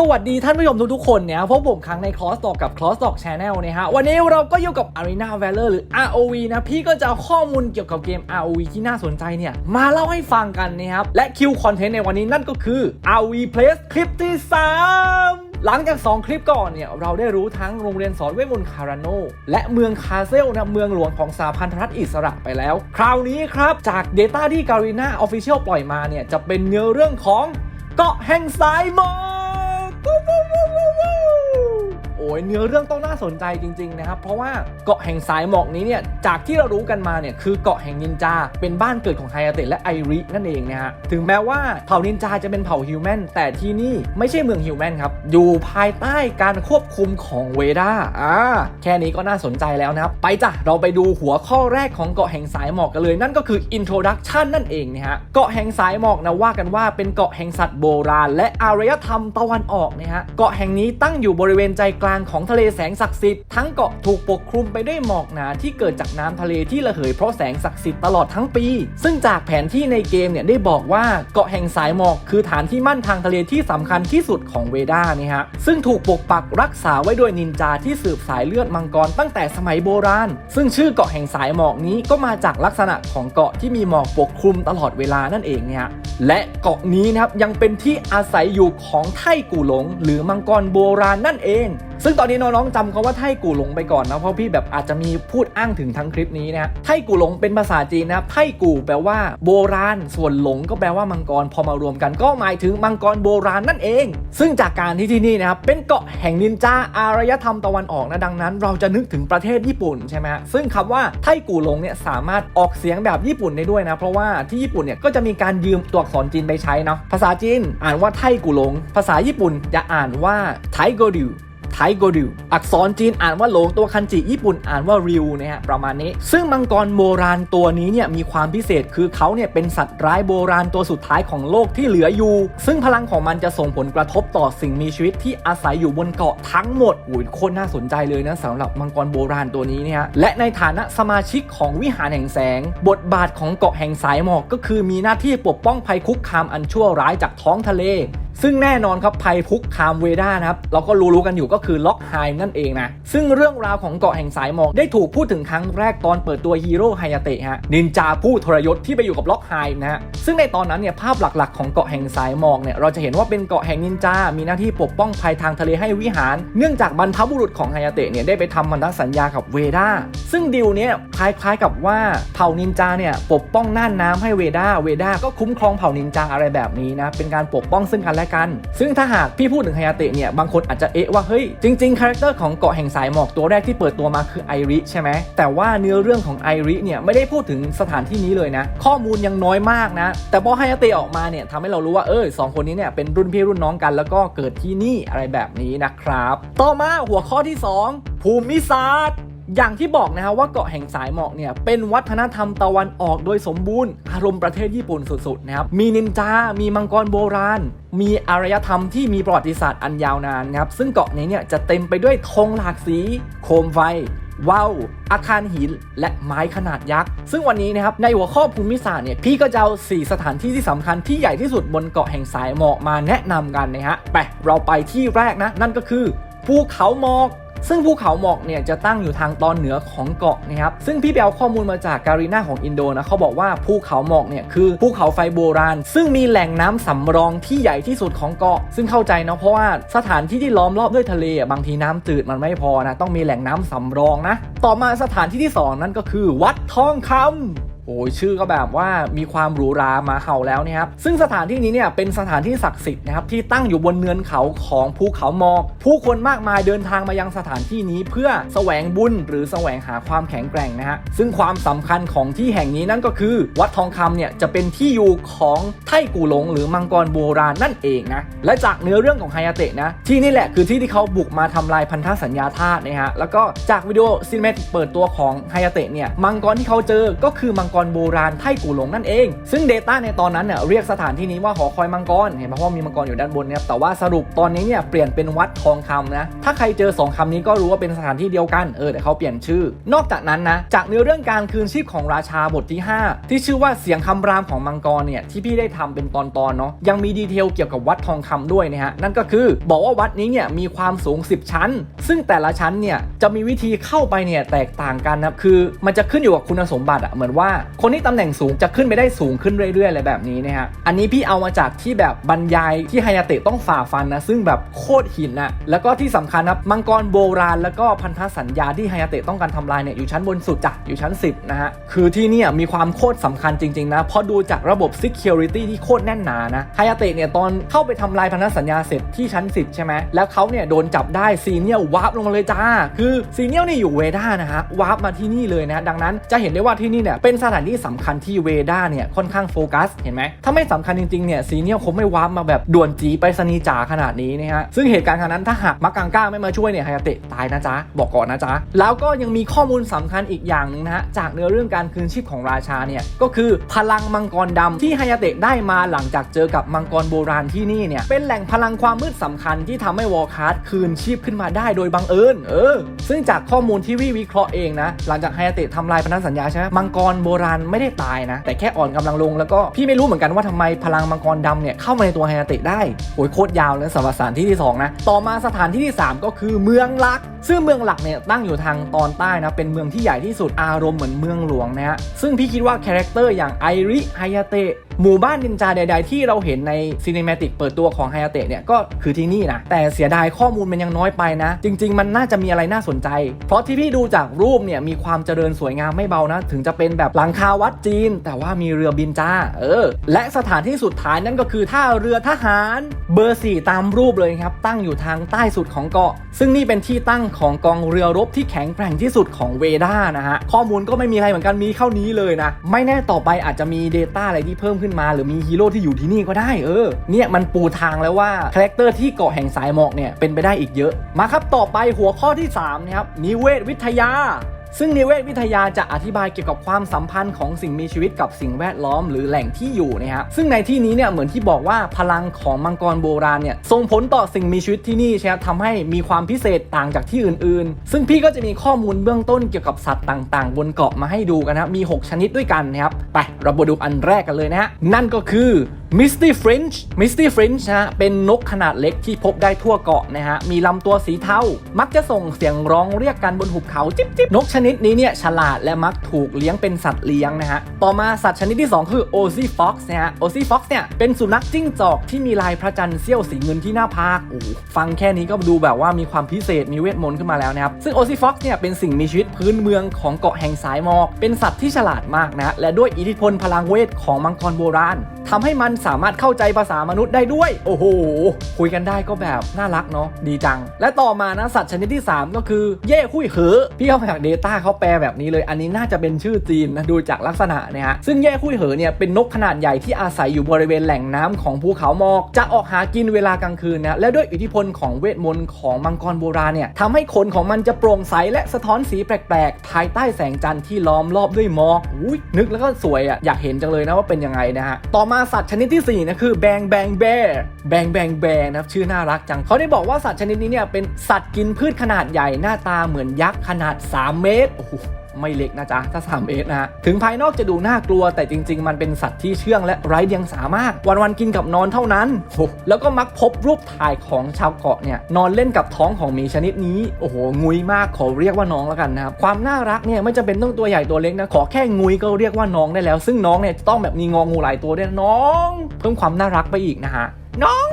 สวัสดีท่านผู้ชมทุกๆคนเนี่ยพบผมครั้งใน Cross Talk กับ Cross Talk Channel นะฮะ วันนี้เราก็อยู่กับ Arena Valor หรือ ROV นะ พี่ก็จะเอาข้อมูลเกี่ยวกับเกม ROV ที่น่าสนใจเนี่ย มาเล่าให้ฟังกันนะครับ และคิวคอนเทนต์ในวันนี้นั่นก็คือ ROV Place คลิปที่ 3หลังจาก 2 คลิปก่อนเนี่ย เราได้รู้ทั้งโรงเรียนสอนเวทมนต์คาราโน และเมืองคาเซลนะเมืองหลวงของสหพันธรัฐอิสระไปแล้ว คราวนี้ครับ จาก Data ที่ Garena Official ปล่อยมาเนี่ย จะเป็นเนื้อเรื่องของเกาะแห่งสายมอ กโอ้ ยเนื้อเรื่องต้องน่าสนใจจริงๆนะครับเพราะว่าเกาะแห่งสายหมอกนี้เนี่ยจากที่เรารู้กันมาเนี่ยคือเกาะแห่งนินจาเป็นบ้านเกิดของไฮอาเตะและไอรินั่นเองนะฮะถึงแม้ว่าเผ่านินจาจะเป็นเผ่าฮิวแมนแต่ที่นี่ไม่ใช่เมืองฮิวแมนครับอยู่ภายใต้การควบคุมของเวดาอ่าแค่นี้ก็น่าสนใจแล้วนะครับไปจ้ะเราไปดูหัวข้อแรกของเกาะแห่งสายหมอกกันเลย นั่นก็คือ introduction นั่นเองนะฮะเกาะแห่งสายหมอกนะว่ากันว่าเป็นเกาะแห่งสัตว์โบราณ และอารยธรรมตะวันออกนะฮะเกาะแห่งนี้ตั้งอยู่บริเวณใจกลางของทะเลแสงศักดิ์สิทธิ์ทั้งเกาะถูกปกคลุมไปด้วยหมอกหนาที่เกิดจากน้ำทะเลที่ระเหยเพราะแสงศักดิ์สิทธิ์ตลอดทั้งปี ซึ่งจากแผนที่ในเกมเนี่ยได้บอกว่าเกาะแห่งสายหมอกคือฐานที่มั่นทางทะเลที่สำคัญที่สุดของเวดานี่ฮะซึ่งถูกปกปักรักษาไว้โดยนินจาที่สืบสายเลือดมังกรตั้งแต่สมัยโบราณ ซึ่งชื่อเกาะแห่งสายหมอกนี้ก็มาจากลักษณะของเกาะที่มีหมอกปกคลุมตลอดเวลานั่นเองเนี่ยและเกาะนี้นะครับยังเป็นที่อาศัยอยู่ของไทกูหลง หรือมังกรโบราณนั่นเอง ซึ่งตอนนี้น้องๆจำคำว่าไทกูหลงไปก่อนนะเพราะพี่แบบอาจจะมีพูดอ้างถึงทั้งคลิปนี้นะฮะไทกูหลงเป็นภาษาจีนนะครับไทกูแปลว่าโบราณ ส่วนหลงก็แปลว่ามังกร พอมารวมกันก็หมายถึงมังกรโบราณนั่นเอง ซึ่งจากการที่ที่นี่นะครับเป็นเกาะแห่งนินจาอารยธรรมตะวันออกนะดังนั้น เราจะนึกถึงประเทศญี่ปุ่นใช่ไหมฮะซึ่งคำว่าไทกูหลงเนี่ยสามารถออกเสียงแบบญี่ปุ่นได้ด้วยนะเพราะว่าที่ญี่ปุ่นเนี่ยก็จะมีการยืมตัวอักษรจีนไปใช้เนาะภาษาจีนอ่านว่าไทกูหลง ภาษาญี่ปุ่นจะอ่านว่าไทโกดิว ไทโกดิวอักษรจีนอ่านว่าโหลงตัวคันจิญี่ปุ่นอ่านว่าริวนะฮะประมาณนี้ ซึ่งมังกรโบราณตัวนี้เนี่ยมีความพิเศษคือเขาเนี่ยเป็นสัตว์ร้ายโบราณตัวสุดท้ายของโลกที่เหลืออยู่ ซึ่งพลังของมันจะส่งผลกระทบต่อสิ่งมีชีวิตที่อาศัยอยู่บนเกาะทั้งหมดโอ้ยโคตรน่าสนใจเลยนะสำหรับมังกรโบราณตัวนี้เนี่ยและในฐานะสมาชิกของวิหารแห่งแสง บทบาทของเกาะแห่งสายหมอกก็คือมีหน้าที่ปกป้องภัยคุกคามอันชั่วร้ายจากท้องทะเล ซึ่งแน่นอนครับภัยคุกคามเวด้านะครับเราก็รู้ๆกันอยู่ก็คือล็อกไฮนั่นเองนะซึ่งเรื่องราวของเกาะแห่งสายหมอกได้ถูกพูดถึงครั้งแรกตอนเปิดตัวฮีโร่ไฮยาเตะฮะนินจาผู้ทรยศที่ไปอยู่กับล็อกไฮนะฮะซึ่งในตอนนั้นเนี่ยภาพหลักๆ ของเกาะแห่งสายหมอกเนี่ยเราจะเห็นว่าเป็นเกาะแห่งนินจา มีหน้าที่ปกป้องภัยทางทะเลให้วิหาร เนื่องจากบรรพบุรุษของไฮยาเตะเนี่ยได้ไปทำพันธสัญญากับเวด้าซึ่งดีลเนี่ยคล้ายๆกับว่าเผ่านินจาเนี่ยปกป้องน่านน้ำให้เวด้าเวด้าก็คุ้มครองเผ่านินจาอะไรแบบนี้นะเป็นการปกป้องซึ่งกันและกัน ซึ่งถ้าหากพี่พูดถึงไฮยาเตะเนี่ยบางคนอาจจะเอะว่าเฮ้ยจริงๆคาแรคเตอร์ของเกาะแห่งสายหมอกตัวแรกที่เปิดตัวมาคือไอริใช่ไหมแต่ว่าเนื้อเรื่องของไอริเนี่ยไม่ได้พูดถึงสถานที่นี้เลยนะ ข้อมูลยังน้อยมากนะ แต่พอไฮยาเตะออกมาเนี่ยทำให้เรารู้ว่าเออสองคนนี้เนี่ยเป็นรุ่นพี่รุ่นน้องกัน แล้วก็เกิดที่นี่อะไรแบบนี้นะครับ ต่อมาหัวข้อที่ 2 ภูมิศาสตร์ อย่างที่บอกนะฮะว่าเกาะแห่งสายหมอกเนี่ยเป็นวัฒนธรรมตะวันออกโดยสมบูรณ์ อารมณ์ประเทศญี่ปุ่นสุดๆนะครับมีนินจา มีมังกรโบราณ มีอารยธรรมที่มีประวัติศาสตร์อันยาวนานนะครับซึ่งเกาะนี้เนี่ยจะเต็มไปด้วยธงหลากสี โคมไฟว้าวอาคารหิน และไม้ขนาดยักษ์ ซึ่งวันนี้นะครับในหัวข้อภูมิศาสตร์เนี่ยพี่ก็จะเอา4สถานที่ที่สำคัญที่ใหญ่ที่สุดบนเกาะแห่งสายหมอกมาแนะนำกันนะฮะไปเราไปที่แรกนะ นั่นก็คือภูเขาหมอก ซึ่งภูเขาหมอกเนี่ยจะตั้งอยู่ทางตอนเหนือของเกาะนะครับซึ่งพี่ไปเอาข้อมูลมาจากการีนาของอินโดนะเขาบอกว่าภูเขาหมอกเนี่ยคือภูเขาไฟโบราณ ซึ่งมีแหล่งน้ำสำรองที่ใหญ่ที่สุดของเกาะ ซึ่งเข้าใจเนาะเพราะว่าสถานที่ที่ล้อมรอบด้วยทะเลอะบางทีน้ำจืดมันไม่พอนะต้องมีแหล่งน้ำสำรองนะ ต่อมาสถานที่ที่สองนั่นก็คือ วัดทองคำ โอ้ยชื่อก็แบบว่ามีความหรูหรามาเห่าแล้วนะครับซึ่งสถานที่นี้เนี่ยเป็นสถานที่ศักดิ์สิทธิ์นะครับที่ตั้งอยู่บนเนินเขาของภูเขาหมอกผู้คนมากมายเดินทางมายังสถานที่นี้เพื่อแสวงบุญหรือแสวงหาความแข็งแกร่งนะฮะซึ่งความสำคัญของที่แห่งนี้นั่นก็คือ วัดทองคำเนี่ยจะเป็นที่อยู่ของไทกูหลง หรือมังกรโบราณนั่นเองนะและจากเนื้อเรื่องของไฮยาเตะนะที่นี่แหละคือที่ที่เขาบุกมาทำลายพันธสัญญาธาตุนะฮะแล้วก็จากวิดีโอซีนเมตเปิดตัวของไฮยาเตะเนี่ยมังกรที่เขาเจอก็คือมังกกรโบราณไทกูหลงนั่นเอง ซึ่ง Data ในตอนนั้นเนี่ยเรียกสถานที่นี้ว่าหอคอยมังกรเห็นไหมเพราะว่ามีมังกรอยู่ด้านบนเนี่ยแต่ว่าสรุปตอนนี้เนี่ยเปลี่ยนเป็นวัดทองคำนะถ้าใครเจอสองคำนี้ก็รู้ว่าเป็นสถานที่เดียวกันเออแต่เขาเปลี่ยนชื่อ นอกจากนั้นนะจากเนื้อเรื่องการคืนชีพของราชาบทที่ 5 ที่ชื่อว่าเสียงคำรามของมังกรเนี่ยที่พี่ได้ทำเป็นตอนๆเนาะยังมีดีเทลเกี่ยวกับวัดทองคำด้วยนะฮะนั่นก็คือบอกว่าวัดนี้เนี่ยมีความสูง 10 ชั้น ซึ่งแต่ละชั้นเนี่ยจะมีวิธีเข้าไปเนี่ยแตกต่างกันนะคือมันจะขึ้นอยู่กับคุณสมบัติอะเหมือนว่าคนที่ตำแหน่งสูงจะขึ้นไปได้สูงขึ้นเรื่อยๆอะไรแบบนี้นะฮะอันนี้พี่เอามาจากที่แบบบรรยายที่ไฮยาเตะต้องฝ่าฟันนะซึ่งแบบโคตรหินนะแล้วก็ที่สำคัญนะมังกรโบราณ แล้วก็พันธสัญญาที่ไฮยาเตะต้องการทำลายเนี่ยอยู่ชั้นบนสุดจ้ะอยู่ชั้น 10นะฮะคือที่เนี่ยมีความโคตรสำคัญจริงๆนะเพราะดูจากระบบ Security ที่โคตรแน่นหนานะไฮยาเตะเนี่ยตอนเข้าไปทำลายพันธสัญญาเสร็จที่ชั้น 10 ใช่ไหมแล้วเขาเนี่ยโดนจับได้ซีเนียลวาร์ปลงมาเลยจ้าคือซีเนียลนี่อยู่เวด้านะฮะวาร์ปมาที่นี่เลยนะดังนั้นจะเห็นได้ว่าที่นี่เนี่ยเป็นสถานที่สำคัญที่เวด้าเนี่ยค่อนข้างโฟกัสเห็นไหมถ้าไม่สำคัญจริงๆเนี่ยซีเนียลคงไม่วาร์ปมาแบบด่วนจีไปสนีจ๋าขนาดนี้นะฮะซึ่งเหตุการณ์ครั้งนั้นถ้าหากมักกังก้าไม่มาช่วยเนี่ยไฮยาเตะตายนะจ๊ะบอกก่อนนะจ๊ะแล้วก็ยังมีข้อมูลสำคัญอีกอย่างหนึ่งนะฮะจากเนื้อเรื่องการคืนชีพของราชาเนี่ยก็คือพลังมังกรดำที่ไฮยาเตะได้มาหลังจากเจอกับมังกรโบราณที่นี่เนี่ยเป็นแหล่งพลังความมืดสำคัญที่ทำให้วอลคาร์ดคืนชีพขึ้นมาได้โดยบังเอิญเออ ซึ่งจากข้อมูลที่วิวิเคราะห์เองนะหลังจากไฮยาเตะทำลายพันธสัญญาใช่ไหมมังกรโบราณไม่ได้ตายนะ แต่แค่อ่อนกำลังลงแล้วก็พี่ไม่รู้เหมือนกันว่าทำไมพลังมังกรดำเนี่ยเข้ามาในตัวไฮยาเตะได้โอ้ยโคตรยาวเลยสำหรับสถานที่ที่สองนะ ต่อมาสถานที่ที่สามก็คือเมืองหลัก ซึ่งเมืองหลักเนี่ยตั้งอยู่ทางตอนใต้นะ เป็นเมืองที่ใหญ่ที่สุดอารมณ์เหมือนเมืองหลวงนะฮะซึ่งพี่คิดว่าคาแรคเตอร์อย่างไอริไฮยาเตะ หมู่บ้านนินจาใด ๆ ที่เราเห็นในซีนิมติกเปิดตัวของไฮยาเตะเนี่ยก็คือที่นี่นะแต่เสียดายข้อมูลมันยังน้อยไปนะ จริง ๆ มันน่าจะมีอะไรน่าสนใจ เพราะที่พี่ดูจากรูปเนี่ยมีความเจริญสวยงามไม่เบานะ ถึงจะเป็นแบบหลังคาวัดจีน แต่ว่ามีเรือบินจ้า เออ และสถานที่สุดท้ายนั่นก็คือท่าเรือทหารเบอร์4ตามรูปเลยครับ ตั้งอยู่ทางใต้สุดของเกาะ ซึ่งนี่เป็นที่ตั้งของกองเรือรบที่แข็งแกร่งที่สุดของเวด้านะฮะข้อมูลก็ไม่มีอะไรเหมือนกันมีเท่านี้เลยนะไม่แน่ต่อไปอาจจะมี Data อะไรที่เพิ่มขึ้นมา หรือมีฮีโร่ที่อยู่ที่นี่ก็ได้เออเนี่ยมันปูทางแล้วว่าคาแรคเตอร์ที่เกาะแห่งสายหมอกเนี่ยเป็นไปได้อีกเยอะ มาครับต่อไปหัวข้อที่3นะครับนิเวศวิทยา ซึ่งนิเวศวิทยาจะอธิบายเกี่ยวกับความสัมพันธ์ของสิ่งมีชีวิตกับสิ่งแวดล้อมหรือแหล่งที่อยู่นะครับซึ่งในที่นี้เนี่ยเหมือนที่บอกว่าพลังของมังกรโบราณเนี่ยส่งผลต่อสิ่งมีชีวิตที่นี่ใช่ไหมทำให้มีความพิเศษต่างจากที่อื่นๆ ซึ่งพี่ก็จะมีข้อมูลเบื้องต้นเกี่ยวกับสัตว์ต่างๆ บนเกาะมาให้ดูกันนะครับมี 6 ชนิดด้วยกันนะครับไปเรามาดูอันแรกกันเลยนะฮะนั่นก็คือ Misty Fringe Misty Fringe นะฮะ เป็นนกขนาดเล็กที่พบได้ทั่วเกาะนะฮะ มีลำตัวสีเทา มักจะส่งเสียงร้องเรียกกันบนหุบเขาจิ๊บจิ๊บนกชนิดนี้เนี่ยฉลาดและมักถูกเลี้ยงเป็นสัตว์เลี้ยงนะฮะ ต่อมาสัตว์ชนิดที่ 2 คือ o z y Fox นะฮะ o z y Fox เนี่ย เป็นสุนัขจิ้งจอกที่มีลายพระจันทร์เสี้ยวสีเงินที่หน้าผากโอ้ฟังแค่นี้ก็ดูแบบว่ามีความพิเศษ มีเวทมนต์ขึ้นมาแล้วนะครับ ซึ่ง o z y Fox เนี่ย เป็นสิ่งมีชีวิตพื้นเมืองของเกาะแห่งสายหมอก เป็นสัตว์ที่ฉลาดมากนะ และด้วยอิทธิพลพลังเวทของมังกรโบราณทำให้มันสามารถเข้าใจภาษามนุษย์ได้ด้วย โอ้โห คุยกันได้ก็แบบน่ารักเนาะดีจัง และต่อมานะสัตว์ชนิดที่ 3 ก็คือ เย่คุยเหอพี่เอาจาก Data เขาแปลแบบนี้เลย อันนี้น่าจะเป็นชื่อจีนนะดูจากลักษณะเนี่ยฮะซึ่งเย่คุยเหอเนี่ยเป็นนกขนาดใหญ่ที่อาศัยอยู่บริเวณแหล่งน้ำของภูเขาหมอกจะออกหากินเวลากลางคืนนะและด้วยอิทธิพลของเวทมนต์ของมังกรโบราณเนี่ยทำให้ขนของมันจะโปร่งใสและสะท้อนสีแปลกๆ ภายใต้แสงจันทร์ที่ล้อมรอบด้วยหมอกอุ้ยนึกแล้วก็สวยอะอยากเห็นจังเลยนะว่าเป็นยังไงนะฮะต่อมาสัตว์ชนิดที่สี่นะคือแบงแบงแบร์แบงแบงแบร์นะครับชื่อน่ารักจัง เขาได้บอกว่าสัตว์ชนิดนี้เนี่ยเป็นสัตว์กินพืชขนาดใหญ่หน้าตาเหมือนยักษ์ขนาด 3 เมตรโอ้โห ไม่เล็กนะจ๊ะ ถ้า 3 เมตรนะฮะ ถึงภายนอกจะดูน่ากลัวแต่จริง ๆ มันเป็นสัตว์ที่เชื่องและไร้เดียงสามากวันๆกินกับนอนเท่านั้น แล้วก็มักพบรูปถ่ายของชาวเกาะเนี่ยนอนเล่นกับท้องของหมีชนิดนี้ โอ้โห งุยมากขอเรียกว่าน้องแล้วกันนะครับ ความน่ารักเนี่ยไม่จำเป็นต้องตัวใหญ่ตัวเล็กนะ ขอแค่งุยก็เรียกว่าน้องได้แล้ว ซึ่งน้องเนี่ยจะต้องแบบมีงองูหลายตัวด้วยนะน้อง เพิ่มความน่ารักไปอีกนะฮะ น้อง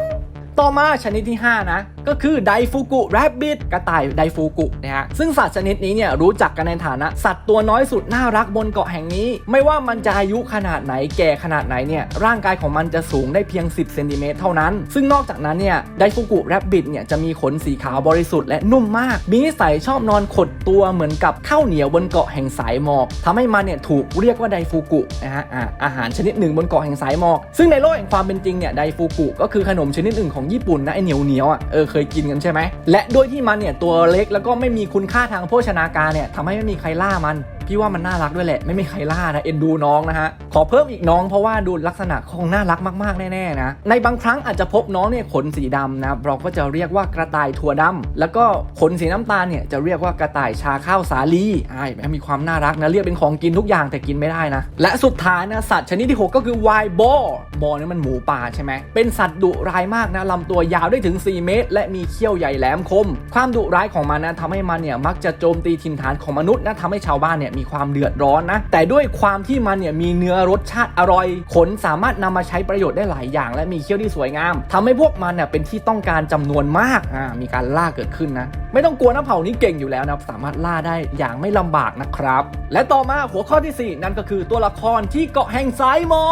ต่อมาชนิดที่ 5 นะก็คือไดฟูกุแรบบิทกระต่ายไดฟูกุนะฮะซึ่งสัตว์ชนิดนี้เนี่ยรู้จักกันในฐานะ สัตว์ตัวน้อยสุดน่ารักบนเกาะแห่งนี้ ไม่ว่ามันจะอายุขนาดไหนแก่ขนาดไหนเนี่ยร่างกายของมันจะสูงได้เพียง 10เซนติเมตรเท่านั้น ซึ่งนอกจากนั้นเนี่ยไดฟูกุแรบบิทเนี่ยจะมีขนสีขาวบริสุทธิ์และนุ่มมาก มีนิสัยชอบนอนขดตัวเหมือนกับข้าวเหนียวบนเกาะแห่งสายหมอกทำให้มันเนี่ยถูกเรียกว่าไดฟูกุนะฮะอาหารชนิดหนึ่งบนเกาะแห่งสายหมอก ซึ่งในโลกแห่งความเป็นจริงเนี่ยไดฟูกุก็คือขนมชนิดหนึ่งของญี่ปุ่นนะไอเหนียวเหนียวอะเออเคยกินกันใช่ไหม และด้วยที่มันเนี่ยตัวเล็กแล้วก็ไม่มีคุณค่าทางโภชนาการเนี่ยทำให้ไม่มีใครล่ามันพี่ว่ามันน่ารักด้วยแหละ ไม่มีใครล่านะเอ็นดูน้องนะฮะ ขอเพิ่มอีกน้องเพราะว่าดูลักษณะคงน่ารักมากๆ แน่ๆนะ ในบางครั้งอาจจะพบน้องเนี่ยขนสีดำนะเราก็จะเรียกว่ากระต่ายถั่วดำแล้วก็ขนสีน้ำตาลเนี่ยจะเรียกว่ากระต่ายชาข้าวสาลีอ่าเห็นมีความน่ารักนะเรียกเป็นของกินทุกอย่างแต่กินไม่ได้นะ และสุดท้ายนะสัตว์ชนิดที่หกก็คือไวายบอบอเนี่ยมันหมูป่าใช่ไหมเป็นสัตว์ดุร้ายมากนะลำตัวยาวได้ถึง 4 เมตรและมีเขี้ยวใหญ่แหลมคม ความดุร้ายของมันนะทำให้มันเนี่ยมักจะโจมตีถิ่นฐานของมนุษย์นะทำให้ชาวบ้านเนี่ยมีความเดือดร้อนนะ แต่ด้วยความที่มันเนี่ยมีเนื้อรสชาติอร่อย ขนสามารถนำมาใช้ประโยชน์ได้หลายอย่าง และมีเขี้ยวที่สวยงามทำให้พวกมันเนี่ยเป็นที่ต้องการจำนวนมากอ่ามีการล่าเกิดขึ้นนะไม่ต้องกลัวนะเผ่านี้เก่งอยู่แล้วนะสามารถล่าได้อย่างไม่ลำบากนะครับ และต่อมาหัวข้อที่ 4 นั่นก็คือตัวละครที่เกาะแห่งสายหมอ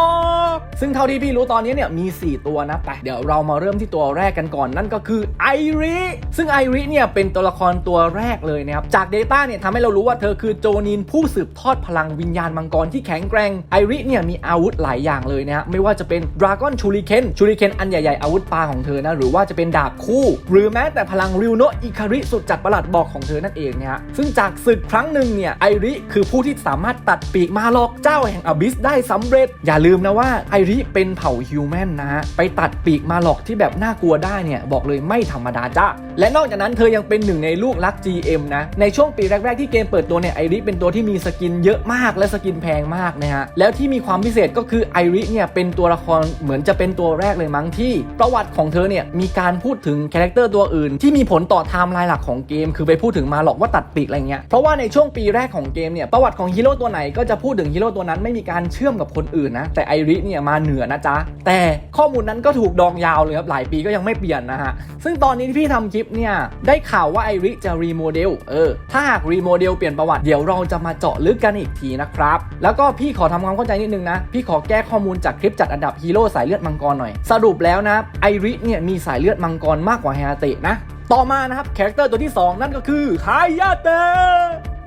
กซึ่งเท่าที่พี่รู้ตอนนี้เนี่ยมี 4 ตัวนะไปเดี๋ยวเรามาเริ่มที่ตัวแรกกันก่อนนั่นก็คือไอริซึ่งไอริเนี่ยเป็นตัวละครตัวแรกเลยนะครับ จาก Data เนี่ยทำให้เรารู้ว่าเธอคือโจนินผู้สืบทอดพลังวิญญาณมังกรที่แข็งแกร่งไอริเนี่ยมีอาวุธหลายอย่างเลยนะฮะไม่ว่าจะเป็นดราก้อนชูริเคนชูริเคนอันใหญ่ๆอาวุธปลาของเธอนะหรือว่าจะเป็นดาบคู่ หรือแม้แต่พลังริวโนะอิคาริสุดจัดประหลาดบอกของเธอนั่นเองนะฮะซึ่งจากศึกครั้งหนึ่งเนี่ยไอริคือผู้ที่สามารถตัดปีกมาลอกเจ้าแห่งอบิสได้สำเร็จ อย่าลืมนะว่าไอริเป็นเผ่าฮิวแมนนะฮะไปตัดปีกมาลอกที่แบบน่ากลัวได้เนี่ยบอกเลยไม่ธรรมดาจ้าและนอกจากนั้นเธอยังเป็นหนึ่งในลูกรัก GM นะในช่วงปีแรกๆที่เกมเปิดตัวเนี่ยไอริเป็นตัวที่มีสกินเยอะมากและสกินแพงมากนะฮะแล้วที่มีความพิเศษก็คือไอริเนี่ยเป็นตัวละครเหมือนจะเป็นตัวแรกเลยมั้งที่ ประวัติของเธอเนี่ยมีการพูดถึงคาแรคเตอร์ตัวอื่น ที่มีผลต่อไทม์ไลน์หลักของเกม คือไปพูดถึงมาหลอกว่าตัดปีกอะไรเงี้ยเพราะว่าในช่วงปีแรกของเกมเนี่ยประวัติของฮีโร่ตัวไหนก็จะพูดถึงฮีโร่ตัวนั้นไม่มีการเชื่อมกับคนอื่นนะแต่ไอริเนี่ยมาเหนือนะจ๊ะแต่ข้อมูลนั้นก็ถูกดองยาวเลยครับหลายปีก็ยังไม่เปลี่ยนนะฮะซึ่งตอนนี้ที่พี่ทำคลิปเนี่ย ได้ข่าวว่าไอริจะรีโมเดล เออ ถ้าหากรีโมเดลเปลี่ยนประวัติเดี๋ยวเราจะมาเจาะลึกกันอีกทีนะครับ แล้วก็พี่ขอทำความเข้าใจนิดนึงนะ พี่ขอแก้ข้อมูลจากคลิปจัดอันดับฮีโร่สายเลือดมังกรหน่อย สรุปแล้วนะไอริเนี่ยมีสายเลือดมังกรมากกว่าไฮอาเตะนะ ต่อมานะครับคาแรคเตอร์ตัวที่ 2 นั่นก็คือไฮยาเตะ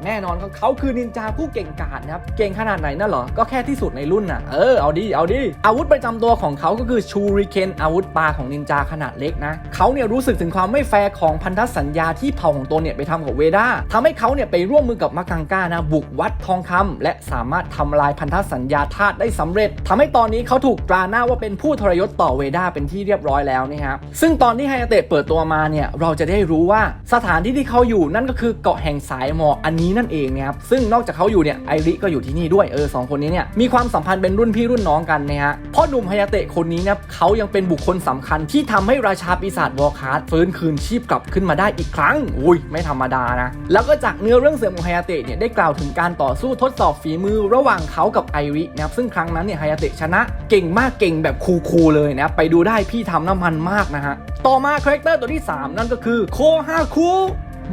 แน่นอนเขาคือนินจาผู้เก่งกาจนะครับ เก่งขนาดไหนนั่นเหรอ ก็แค่ที่สุดในรุ่นน่ะ เออ เอาดิ เอาดิ อาวุธประจำตัวของเขาก็คือชูริเคนอาวุธปลาของนินจาขนาดเล็กนะ เขาเนี่ยรู้สึกถึงความไม่แฟร์ของพันธสัญญาที่เผ่าของตนเนี่ยไปทำกับเวด้าทำให้เขาเนี่ยไปร่วมมือกับมักกังก้านะ บุกวัดทองคำและสามารถทำลายพันธสัญญาธาตุได้สำเร็จทำให้ตอนนี้เขาถูกตราหน้าว่าเป็นผู้ทรยศต่อเวด้าเป็นที่เรียบร้อยแล้วนี่ครับซึ่งตอนที่ไฮอาเตะเปิดตัวมาเนี่ยเราจะได้รู้ว่าสถานที่ที่เขาอยู่นั่นก็คือเกาะแห่งสายหมอกอันนี้นั่นเองนะครับซึ่งนอกจากเขาอยู่เนี่ยไอริก็อยู่ที่นี่ด้วยเออสองคนนี้เนี่ยมีความสัมพันธ์เป็นรุ่นพี่รุ่นน้องกันนะฮะพ่อหนุ่มไฮอาเตะคนนี้เนี่ยเขายังเป็นบุคคลสำคัญที่ทำให้ราชาปีศาจวอร์คาร์ดฟื้นคืนชีพกลับขึ้นมาได้อีกครั้งอุ้ยไม่ธรรมดานะแล้วก็จากเนื้อเรื่องเสริมของไฮอาเตะเนี่ยได้กล่าวถึงการต่อสู้ทดสอบฝีมือระหว่างเขากับไอรินะครับซึ่งครั้งนั้นเนี่ยไฮอาเตะชนะเก่งมากเก่งแบบคูลๆเลยนะไปดูได้พี่ทำน้ำมันมากนะฮะต่อมาคาแรคเตอร์ตัวที่ 3 นั่นก็คือโคฮาคุ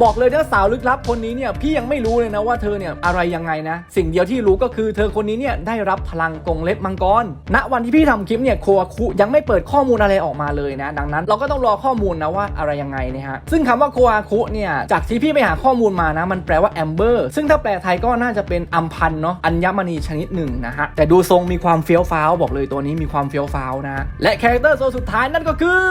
บอกเลยนะสาวลึกลับคนนี้เนี่ยพี่ยังไม่รู้เลยนะว่าเธอเนี่ยอะไรยังไงนะ สิ่งเดียวที่รู้ก็คือเธอคนนี้เนี่ยได้รับพลังกรงเล็บมังกรณวันที่พี่ทำคลิปเนี่ยโคอาคุยังไม่เปิดข้อมูลอะไรออกมาเลยนะ ดังนั้นเราก็ต้องรอข้อมูลนะว่าอะไรยังไงนะฮะซึ่งคำว่าโคอาคุเนี่ยจากที่พี่ไปหาข้อมูลมานะ มันแปลว่าแอมเบอร์ซึ่งถ้าแปลไทยก็น่าจะเป็นอัมพันเนาะอัญมณีชนิดหนึ่งนะฮะแต่ดูทรงมีความเฟี้ยวฟ้าวบอกเลยตัวนี้มีความเฟี้ยวฟ้าวนะและคาแรคเตอร์โซสุดท้ายนั่นก็คือ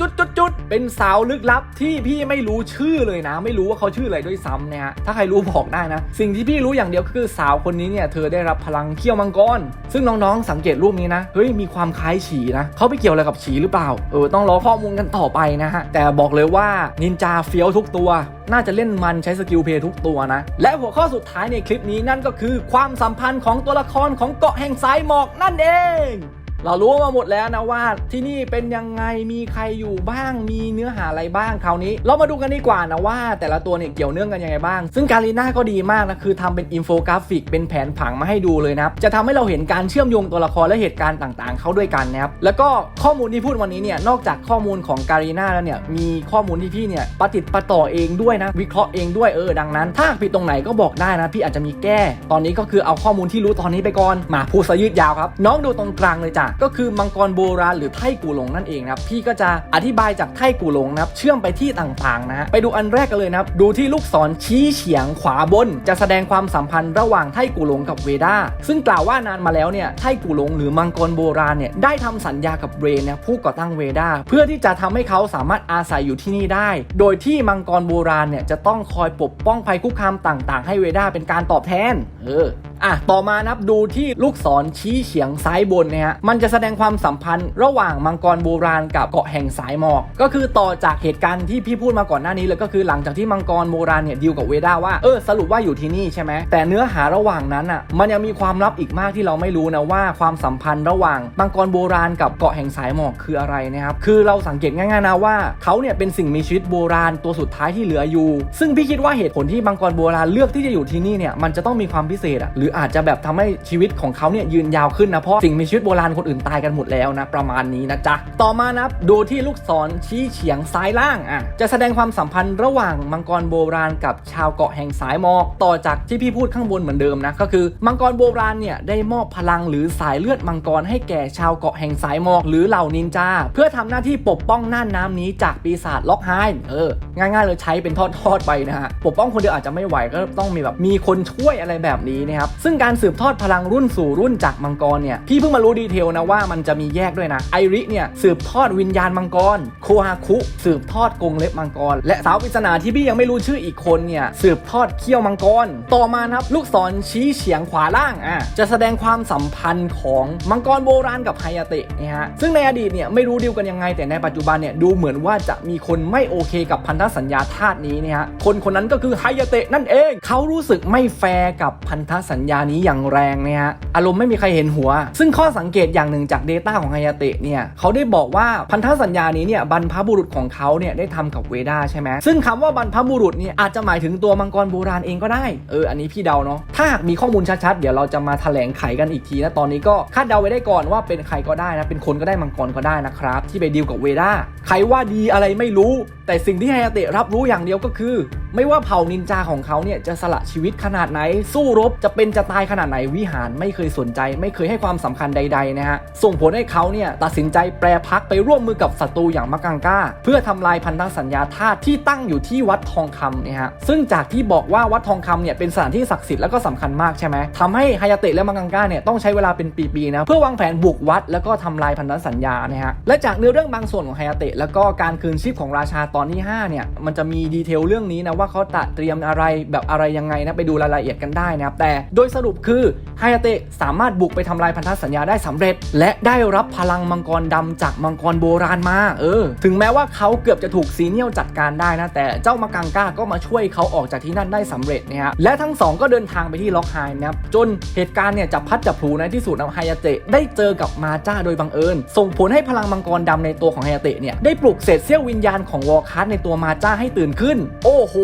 จุดจุดจุดๆๆเป็นสาวลึกลับที่พี่ไม่รู้ชื่อเลยนะไม่รู้ว่าเขาชื่ออะไรด้วยซ้ำเนี่ยฮะถ้าใครรู้บอกได้นะ สิ่งที่พี่รู้อย่างเดียวคือสาวคนนี้เนี่ยเธอได้รับพลังเขี้ยวมังกร ซึ่งน้องๆสังเกตรูปนี้นะเฮ้ยมีความคล้ายฉีนะเขาไปเกี่ยวอะไรกับฉีหรือเปล่าเออต้องรอข้อมูลกันต่อไปนะฮะแต่บอกเลยว่านินจาเฟี้ยวทุกตัว น่าจะเล่นมันใช้สกิลเพย์ทุกตัวนะ และหัวข้อสุดท้ายในคลิปนี้นั่นก็คือ ความสัมพันธ์ของตัวละครของเกาะแห่งสายหมอกนั่นเอง เรารู้มาหมดแล้วนะว่าที่นี่เป็นยังไงมีใครอยู่บ้าง มีเนื้อหาอะไรบ้างคราวนี้ เรามาดูกันดีกว่านะว่า แต่ละตัวเนี่ยเกี่ยวเนื่องกันยังไงบ้าง ซึ่งการีน่าก็ดีมากนะคือทำเป็นอินโฟกราฟิกเป็นแผนผังมาให้ดูเลยนะครับจะทำให้เราเห็นการเชื่อมโยงตัวละครและเหตุการณ์ต่างๆ เข้าด้วยกันนะครับแล้วก็ข้อมูลที่พูดวันนี้เนี่ยนอกจากข้อมูลของการีน่าแล้วเนี่ยมีข้อมูลที่พี่เนี่ยประติดประต่อเองด้วยนะวิเคราะห์เองด้วยเออดังนั้น ถ้าผิดตรงไหนก็บอกได้นะพี่อาจจะมีแก้ ตอนนี้ก็คือเอาข้อมูลที่รู้ตอนนี้ไปก่อนมาพูดซะยืดยาวครับน้องดูตรงกลางเลยจ้ะก็คือมังกรโบราณหรือไทกูหลงนั่นเองนะครับพี่ก็จะอธิบายจากไทกูหลงนะครับเชื่อมไปที่ต่างๆนะฮะไปดูอันแรกกันเลยนะครับดูที่ลูกศรชี้เฉียงขวาบน จะแสดงความสัมพันธ์ระหว่างไทกูหลงกับเวดาซึ่งกล่าวว่านานมาแล้วเนี่ยไทกูหลงหรือมังกรโบราณเนี่ยได้ทำสัญญากับเรนเนี่ยผู้ก่อตั้งเวดาเพื่อที่จะทำให้เขาสามารถอาศัยอยู่ที่นี่ได้ โดยที่มังกรโบราณเนี่ยจะต้องคอยปกป้องภัยคุกคามต่าง ๆ ให้เวดาเป็นการตอบแทน เออ อะต่อมานับดูที่ลูกศรชี้เฉียงซ้ายบนเนี่ยฮะมันจะแสดงความสัมพันธ์ระหว่างมังกรโบราณกับเกาะแห่งสายหมอก ก็คือต่อจากเหตุการณ์ที่พี่พูดมาก่อนหน้านี้เลยก็คือหลังจากที่มังกรโบราณเนี่ยดีลกับเวด้าว่าเออสรุปว่าอยู่ที่นี่ใช่ไหมแต่เนื้อหาระหว่างนั้นอะมันยังมีความลับอีกมากที่เราไม่รู้นะว่าความสัมพันธ์ระหว่างมังกรโบราณกับเกาะแห่งสายหมอกคืออะไรนะครับคือเราสังเกตง่ายๆนะว่าเขาเนี่ยเป็นสิ่งมีชีวิตโบราณตัวสุดท้ายที่เหลืออยู่ ซึ่งพี่คิดว่าเหตุผลที่มังกรโบราณเลือกที่จะอยู่ที่นี่เนี่ยมันจะต้องมีความพิเศษอะหรืออาจจะแบบทำให้ชีวิตของเขาเนี่ยยืนยาวขึ้นนะเพราะสิ่งมีชีวิตโบราณคนอื่นตายกันหมดแล้วนะประมาณนี้นะจ๊ะต่อมานะดูที่ลูกศรชี้เฉียงซ้ายล่างอะจะแสดงความสัมพันธ์ระหว่างมังกรโบราณกับชาวเกาะแห่งสายหมอกต่อจากที่พี่พูดข้างบนเหมือนเดิมนะก็คือมังกรโบราณเนี่ยได้มอบพลังหรือสายเลือดมังกรให้แก่ชาวเกาะแห่งสายหมอกหรือเหล่านินจาเพื่อทำหน้าที่ปกป้องน่านน้ำนี้จากปีศาจล็อกไฮเออง่ายๆเลยใช้เป็นทอดๆไปนะฮะปกป้องคนเดียวอาจจะไม่ไหวก็ต้องมีแบบมีคนช่วยอะไรแบบนี้นะครับซึ่งการสืบทอดพลังรุ่นสู่รุ่นจากมังกรเนี่ยพี่เพิ่งมารู้ดีเทลนะว่ามันจะมีแยกด้วยนะไอริเนี่ยสืบทอดวิญญาณมังกรโคฮาคุสืบทอดกงเล็บมังกร และสาวปริศนาที่พี่ยังไม่รู้ชื่ออีกคนเนี่ยสืบทอดเขี้ยวมังกร ต่อมานะครับลูกศรชี้เฉียงขวาล่างอะจะแสดงความสัมพันธ์ของมังกรโบราณกับไฮยาเตะนี่ยฮะซึ่งในอดีตเนี่ยไม่รู้ดีลกันยังไงแต่ในปัจจุบันเนี่ยดูเหมือนว่าจะมีคนไม่โอเคกับพันธสัญญาธาตุนี้เนี่ยฮะคนคนนั้นก็คือไฮยาเตะนั่นเอง เขารู้สึกไม่แฟร์กับพันธสัญญานี้อย่างแรงเนี่ยฮะอารมณ์ไม่มีใครเห็นหัว ซึ่งข้อสังเกตอย่างหนึ่งจาก Data ของไฮยาเตะเนี่ยเขาได้บอกว่าพันธสัญญานี้เนี่ยบรรพบุรุษของเขาเนี่ยได้ทำกับเวดาใช่ไหมซึ่งคำว่าบรรพบุรุษเนี่ยอาจจะหมายถึงตัวมังกรโบราณเองก็ได้เอออันนี้พี่เดาเนาะถ้าหากมีข้อมูลชัดๆเดี๋ยวเราจะมาแถลงไขกันอีกทีนะตอนนี้ก็คาดเดาไว้ได้ก่อนว่าเป็นใครก็ได้นะเป็นคนก็ได้มังกรก็ได้นะครับที่ไปดีลกับเวดาใครว่าดีอะไรไม่รู้ แต่สิ่งที่ไฮยาเตะรับรู้อย่างเดียวก็คือ ไม่ว่าเผ่านินจาของเขาเนี่ยจะสละชีวิตขนาดไหนสู้รบจะเป็นจะตายขนาดไหนวิหารไม่เคยสนใจ ไม่เคยให้ความสำคัญใดๆนะฮะส่งผลให้เขาเนี่ยตัดสินใจแปรพักไปร่วมมือกับศัตรูอย่างมักกังก้า เพื่อทำลายพันธสัญญาธาตุที่ตั้งอยู่ที่วัดทองคำเนี่ยฮะซึ่งจากที่บอกว่าวัดทองคำเนี่ยเป็นสถานที่ศักดิ์สิทธิ์แล้วก็สำคัญมากใช่ไหมทำให้ไฮยาเตะและมังกังก้าเนี่ยต้องใช้เวลาเป็นปีๆนะเพื่อวางแผนบุกวัดแล้วก็ทำลายพันธสัญญานะฮะและจากเนื้อเรื่องบางส่วนของไฮยาเตะแล้วก็การคืนชีพของราชาตอนที่5เนี่ยมันจะมีดีเทลเรื่องนี้นะว่าเขาตัดเตรียมอะไรแบบอะไรยังไงนะไปดูรายละเอียดกันได้นะครับแต่โดยสรุปคือไฮยาเตะสามารถบุกไปทำลายพันธสัญญาได้สำเร็จ และได้รับพลังมังกรดำจากมังกรโบราณมา เออ ถึงแม้ว่าเขาเกือบจะถูกซีเนียลจัดการได้นะ แต่เจ้ามากังก้าก็มาช่วยเขาออกจากที่นั่นได้สำเร็จนะฮะ และทั้งสองก็เดินทางไปที่ล็อกไฮม์นะครับ จนเหตุการณ์เนี่ยจับพัดจับพลูในที่สุดนะไฮยาเตะได้เจอกับมาจ้าโดยบังเอิญ ส่งผลให้พลังมังกรดำในตัวของไฮยาเตะเนี่ยได้ปลุกเศษเสี้ยววิญญาณของวอลคัสในตัวมาจ้าให้ตื่นขึ้น โอ้โห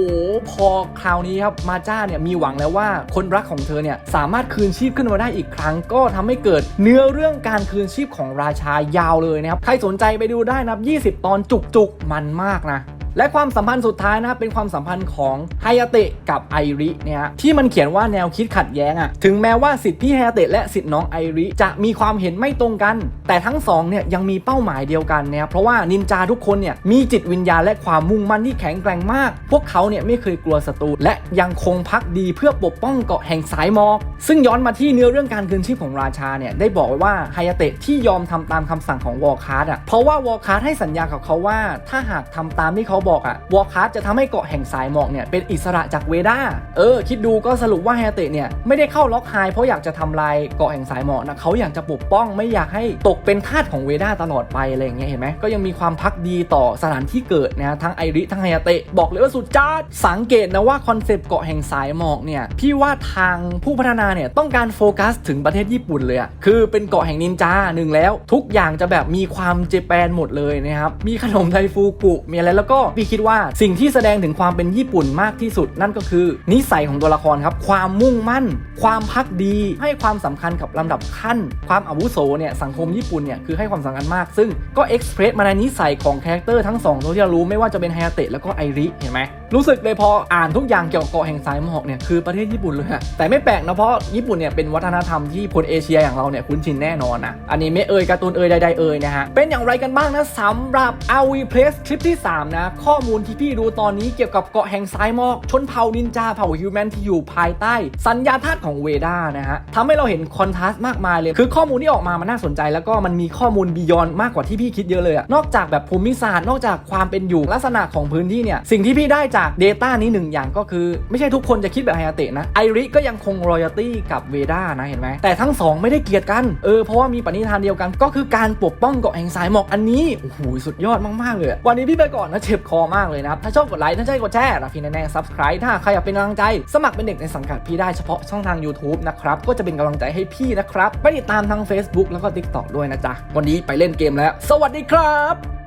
พอคราวนี้ครับมาจ้าเนี่ยมีหวังแล้วว่าคนรักของเธอเนี่ยสามารถคืนชีพขึ้นมาได้อีกครั้ง ก็ทำให้เกิดเนื้อเรื่องการคืนชีพของราชายาวเลยนะครับใครสนใจไปดูได้นะครับ 20 ตอนจุกๆมันมากนะ และความสัมพันธ์สุดท้ายนะเป็นความสัมพันธ์ของไฮยาเตะกับไอริเนี่ยที่มันเขียนว่าแนวคิดขัดแย้งอะถึงแม้ว่าสิทธิพี่ไฮยาเตะและสิทธิน้องไอริจะมีความเห็นไม่ตรงกัน แต่ทั้งสองเนี่ยยังมีเป้าหมายเดียวกันนะครับเพราะว่านินจาทุกคนเนี่ยมีจิตวิญญาณและความมุ่งมั่นที่แข็งแกร่งมาก พวกเขาเนี่ยไม่เคยกลัวศัตรูและยังคงพักดีเพื่อปกป้องเกาะแห่งสายหมอก ซึ่งย้อนมาที่เนื้อเรื่องการคืนชีพของราชาเนี่ยได้บอกไว้ว่าไฮยาเตะที่ยอมทำตามคำสั่งของวอลคาร์ดอะเพราะว่าวอลคาร์ดให้สัญญากับเขาว่า ถ้าหากทำตามที่เขาบอกอะวอลคาร์ดจะทำให้เกาะแห่งสายหมอกเนี่ยเป็นอิสระจากเวดาเออ คิดดูก็สรุปว่าไฮเตะเนี่ยไม่ได้เข้าล็อกไฮเพราะอยากจะทำลายเกาะแห่งสายหมอกนะเขาอยากจะปกป้องไม่อยากให้ตกเป็นทาสของเวดาตลอดไปอะไรอย่างเงี้ยเห็นไหมก็ยังมีความพักดีต่อสถานที่เกิดนะทั้งไอริทั้งไฮเตะบอกเลยว่าสุดจ้าดสังเกตนะว่าคอนเซปต์เกาะแห่งสายหมอกเนี่ยพี่ว่าทางผู้พัฒนาเนี่ยต้องการโฟกัสถึงประเทศญี่ปุ่นเลยอะคือเป็นเกาะแห่งนินจาหนึ่งแล้ว ทุกอย่างจะแบบมีความเจแปนหมดเลยนะครับมีขนมไทฟูกุมีอะไรแล้วก็พี่คิดว่าสิ่งที่แสดงถึงความเป็นญี่ปุ่นมากที่สุด นั่นก็คือ นิสัยของตัวละครครับ ความมุ่งมั่น ความพักดี ให้ความสำคัญกับลำดับขั้น ความอาวุโสเนี่ยสังคมญี่ปุ่นเนี่ยคือให้ความสำคัญมาก ซึ่งก็เอ็กซ์เพรสมาในนิสัยของคาแรคเตอร์ทั้งสองตัวที่เรารู้ไม่ว่าจะเป็นไฮยาเตะแล้วก็ไอริเห็นไหม รู้สึกเลยพออ่านทุกอย่างเกี่ยวกับเกาะแห่งสายหมอกเนี่ยคือประเทศญี่ปุ่นเลยอะแต่ไม่แปลกนะเพราะญี่ปุ่นเนี่ยเป็นวัฒนธรรมที่คนเอเชียอย่างเราเนี่ยคุ้นชินแน่นอนนะอันนี้ไม่เอ่ยการ์ตูนเอ่ยใดๆเอ่ยนะฮะเป็นอย่างไรกันบ้างนะสำหรับ RV Place คลิปที่ 3 นะ ข้อมูลที่พี่ดูตอนนี้เกี่ยวกับเกาะแห่งสายหมอก ชนเผ่านินจาเผ่าฮิวแมนที่อยู่ภายใต้ สัญญาธาตุของเวด้านะฮะทำให้เราเห็นคอนทราสต์มากมายเลย คือข้อมูลที่ออกมามันน่าสนใจ แล้วก็มันมีข้อมูลบียอนมากกว่าที่พี่คิดเยอะเลยอะนอกจากแบบภูมิศาสตร์นอกจากความเป็นอยู่ลักษณะของพื้นที่เนี่ยสิ่งที่พี่ได้จาก Data นี้หนึ่งอย่างก็คือ ไม่ใช่ทุกคนจะคิดแบบไฮอาเตะนะไอริก็ยังคงรอยัลตี้กับเวด้านะเห็นไหมแต่ทั้งสองไม่ได้เกลียดกันเออเพราะว่ามีปณิธานเดียวกันก็คือการปกป้องเกาะแห่งสายหมอกอันนี้โอ้โหสุดยอดมากๆเลย วันนี้พี่ไปก่อนนะเจ็บคอมากเลยนะครับถ้าชอบกดไลค์ถ้าใช่กดแชร์นะพี่แน่ๆ subscribe ถ้าใครอยากเป็นกำลังใจ สมัครเป็นเด็กในสังกัดพี่ได้เฉพาะช่องทาง YouTube นะครับก็จะเป็นกำลังใจให้พี่นะครับไปติดตามทาง Facebook แล้วก็ TikTok ด้วยนะจ๊ะวันนี้ไปเล่นเกมแล้ว สวัสดีครับ